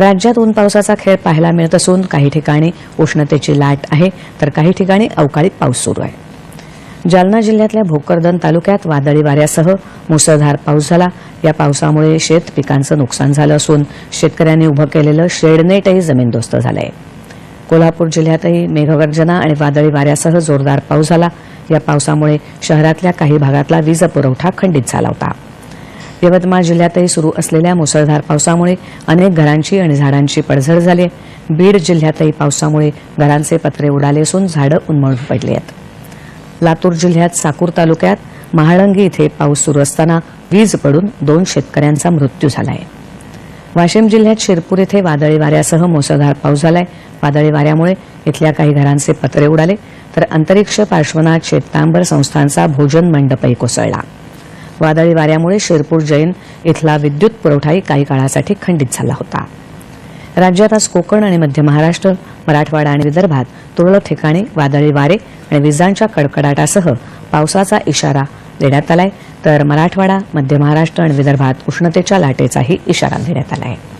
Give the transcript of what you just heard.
राज्यात ऊन पावसाचा खेळ पाहायला मिळत असून काही ठिकाणी उष्णतेची लाट आहे तर काही ठिकाणी अवकाळी पाऊस सुरू आहे. जालना जिल्ह्यातल्या भोकरदन तालुक्यात वादळी वाऱ्यासह मुसळधार पाऊस झाला. या पावसामुळे शेत पिकांचं नुकसान झालं असून शेतकऱ्यांनी उभं केलेलं शेडनेटही जमीनदोस्त झालं आहे कोल्हापूर जिल्ह्यातही मेघगर्जना आणि वादळी वाऱ्यासह जोरदार पाऊस झाला. या पावसामुळे शहरातल्या काही भागातला वीज पुरवठा खंडित झाला होता. यवतमाळ जिल्ह्यातही सुरू असलेल्या मुसळधार पावसामुळे अनेक घरांची आणि झाडांची पडझड झाली बीड जिल्ह्यातही पावसामुळे घरांचे पत्रे उडाले असून झाडं उन्मळून पडली आहेत. लातूर जिल्ह्यात साकूर तालुक्यात महाळंगी इथे पाऊस सुरू असताना वीज पडून दोन शेतकऱ्यांचा मृत्यू झाला आहे. वाशिम जिल्ह्यात शिरपूर इथे वादळी वाऱ्यासह मुसळधार पाऊस झालाय. वादळी वाऱ्यामुळे इथल्या काही घरांचे पत्रे उडाले तर अंतरिक्ष पार्श्वनाथ शेततांबर संस्थांचा भोजन मंडपही कोसळला. वादळी वाऱ्यामुळे शिरपूर जैन इथला विद्युत पुरवठाही काही काळासाठी खंडित झाला होता. राज्यात आज कोकण आणि मध्य महाराष्ट्र मराठवाडा आणि विदर्भात तुरळक ठिकाणी वादळी वारे आणि विजांच्या कडकडाटासह पावसाचा इशारा देण्यात आलाय. तर मराठवाडा मध्य महाराष्ट्र आणि विदर्भात उष्णतेच्या लाटेचाही इशारा देण्यात आला आहे